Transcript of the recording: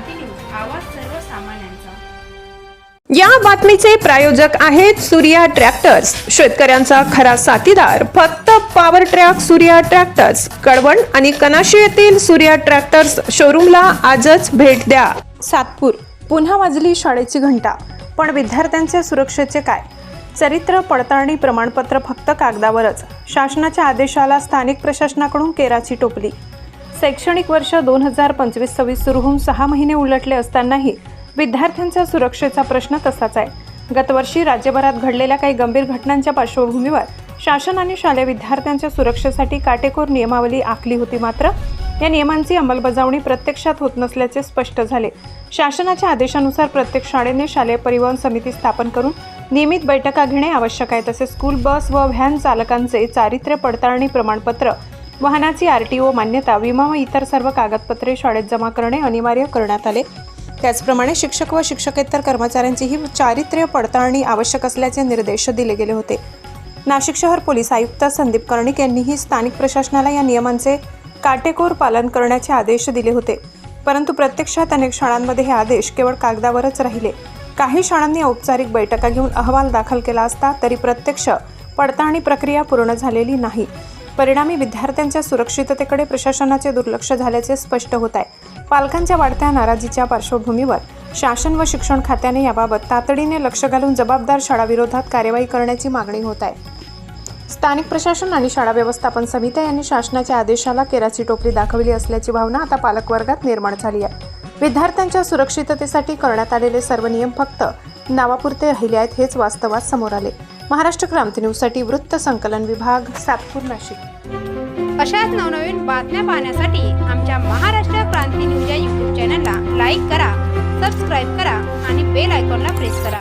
सर्वसामान्यांचा. या बातमीचे प्रायोजक आहेत सूर्या ट्रॅक्टर्स शेतकऱ्यांचा खरा साथीदार फक्त power track Surya tractors Kalwan आणि कनाशी येथील सूर्या ट्रॅक्टर्स शोरूमला आजच भेट द्या. सातपूर पुन्हा वाजली शाळेची घंटा. पण विद्यार्थ्यांच्या सुरक्षेचे काय? चरित्र पडताळणी प्रमाणपत्र फक्त कागदावरच. शासनाच्या आदेशाला स्थानिक प्रशासनाकडून केराची टोपली. शैक्षणिक वर्ष दोन हजार पंचवीस सव्वीस सुरू होऊन सहा महिने उलटले असतानाही विद्यार्थ्यांच्या सुरक्षेचा प्रश्न तसाच आहे. गतवर्षी राज्यभरात घडलेल्या काही गंभीर घटनांच्या पार्श्वभूमीवर शासन आणि शालेय विद्यार्थ्यांच्या सुरक्षेसाठी काटेकोर नियमावली आखली होती मात्र या नियमांची अंमलबजावणी प्रत्यक्षात होत नसल्याचे स्पष्ट झाले. शासनाच्या आदेशानुसार प्रत्येक शाळेने शालेय परिवहन समिती स्थापन करून नियमित बैठका घेणे आवश्यक आहे तसेच स्कूल बस व व्हॅन चालकांचे चारित्र्य पडताळणी प्रमाणपत्र वाहनाची आरटीओ मान्यता विमा व इतर सर्व कागदपत्रे शाळेत जमा करणे अनिवार्य करण्यात आले. त्याचप्रमाणे शिक्षक व शिक्षकेतर कर्मचाऱ्यांचीही चारित्र्य पडताळणी आवश्यक असल्याचे निर्देश दिले गेले होते. नाशिक शहर पोलीस आयुक्त संदीप कर्णिक यांनीही स्थानिक प्रशासनाला या नियमांचे काटेकोर पालन करण्याचे आदेश दिले होते. परंतु प्रत्यक्षात अनेक शाळांमध्ये हे आदेश केवळ कागदावरच राहिले. काही शाळांनी औपचारिक बैठका घेऊन अहवाल दाखल केला असता तरी प्रत्यक्ष पडताळणी प्रक्रिया पूर्ण झालेली नाही. परिणामी विद्यार्थ्यांच्या सुरक्षिततेकडे प्रशासनाचे दुर्लक्ष झाल्याचे स्पष्ट होत आहे. पालकांच्या वाढत्या नाराजीच्या पार्श्वभूमीवर शासन व शिक्षण खात्याने याबाबत तातडीने लक्ष घालून जबाबदार शाळाविरोधात कार्यवाही करण्याची मागणी होत आहे. स्थानिक प्रशासन आणि शाळा व्यवस्थापन समित्या यांनी शासनाच्या आदेशाला केराची टोपली दाखवली असल्याची भावना आता पालकवर्गात निर्माण झाली आहे. विद्यार्थ्यांच्या सुरक्षिततेसाठी करण्यात आलेले सर्व नियम फक्त नावापुरते राहिले आहेत हेच वास्तवात समोर आले. महाराष्ट्र क्रांती न्यूजसाठी वृत्त संकलन विभाग सातपूर नाशिक. अशाच नवनवीन बातम्या पाहण्यासाठी आमच्या महाराष्ट्र क्रांती न्यूज या यूट्यूब चॅनलला लाईक करा सबस्क्राईब करा आणि बेल आयकॉनला प्रेस करा.